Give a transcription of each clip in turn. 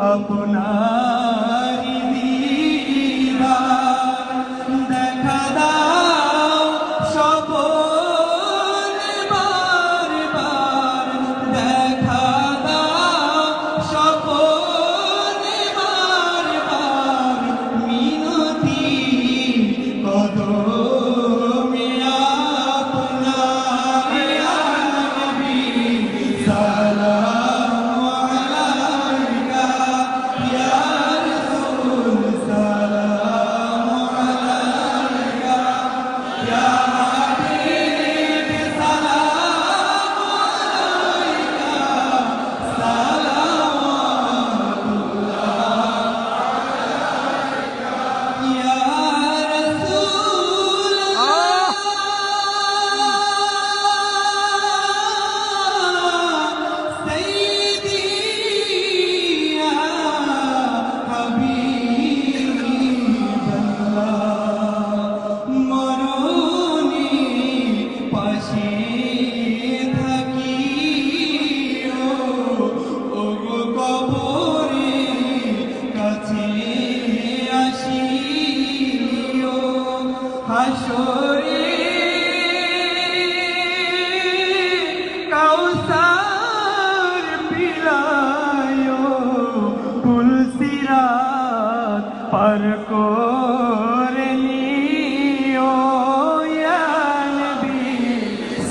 আপনার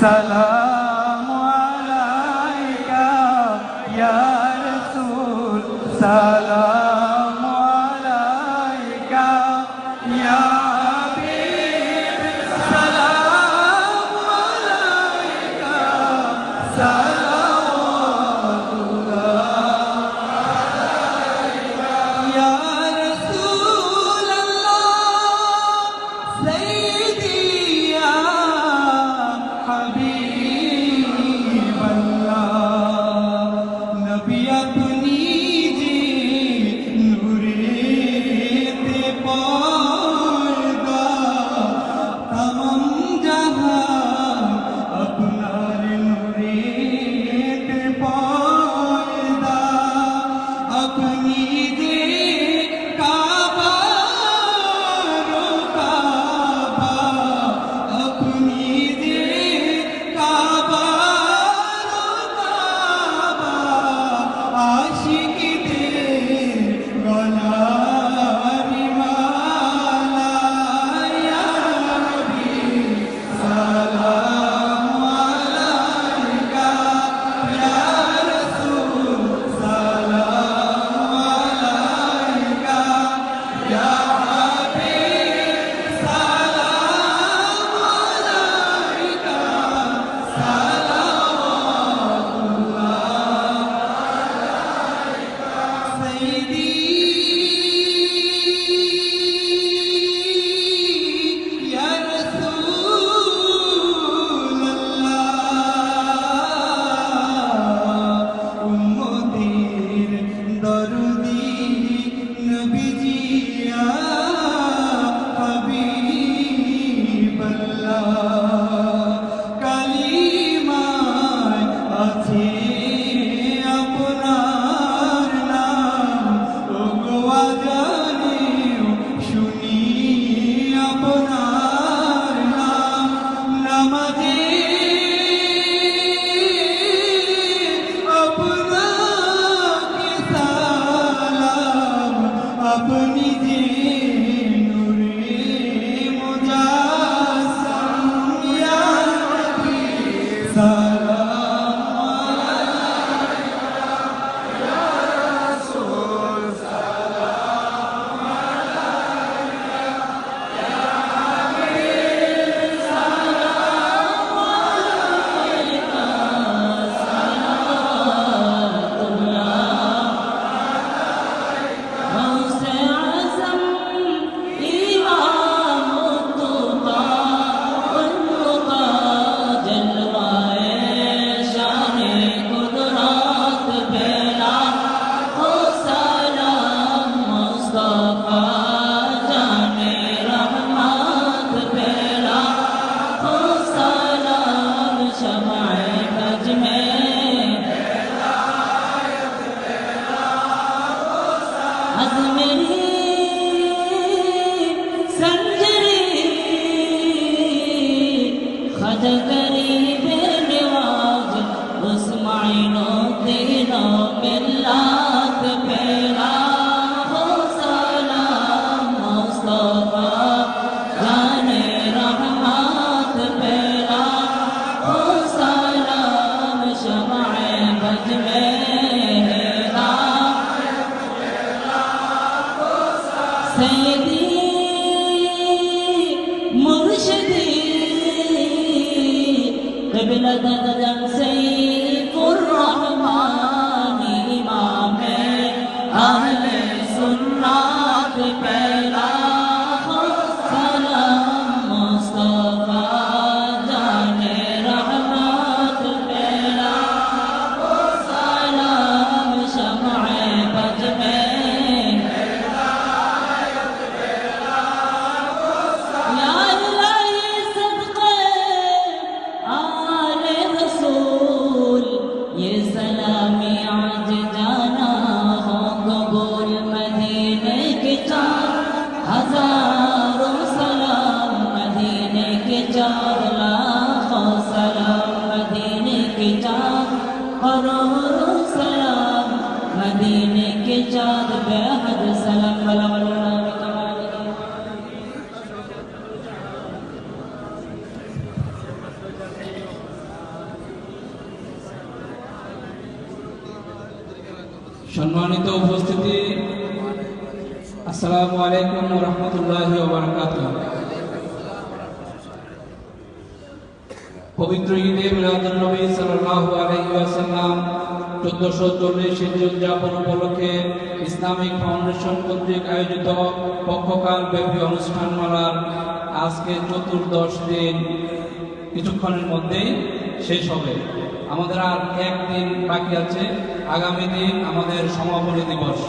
Salamu alayka, ya Rasul, salam. 날 نبي لا تدعم سيد সম্মানিত উপস্থিতি। আসসালামু আলাইকুম রহমতুল্লাহ পবিত্র ঈদে মিলাদুন্নবী সাল্লাল্লাহু আলাইহি ওয়াসাল্লাম চোদ্দশো চল্লিশ হিজরি উদযাপন উপলক্ষে ইসলামিক ফাউন্ডেশন কর্তৃক আয়োজিত পক্ষকাল ব্যাপী অনুষ্ঠান অনুষ্ঠানমালার আজকে চতুর্দশ দিন। কিছুক্ষণের মধ্যেই শেষ হবে। আমাদের আর একদিন বাকি আছে। আগামী দিন আমাদের সমাপনী দিবস।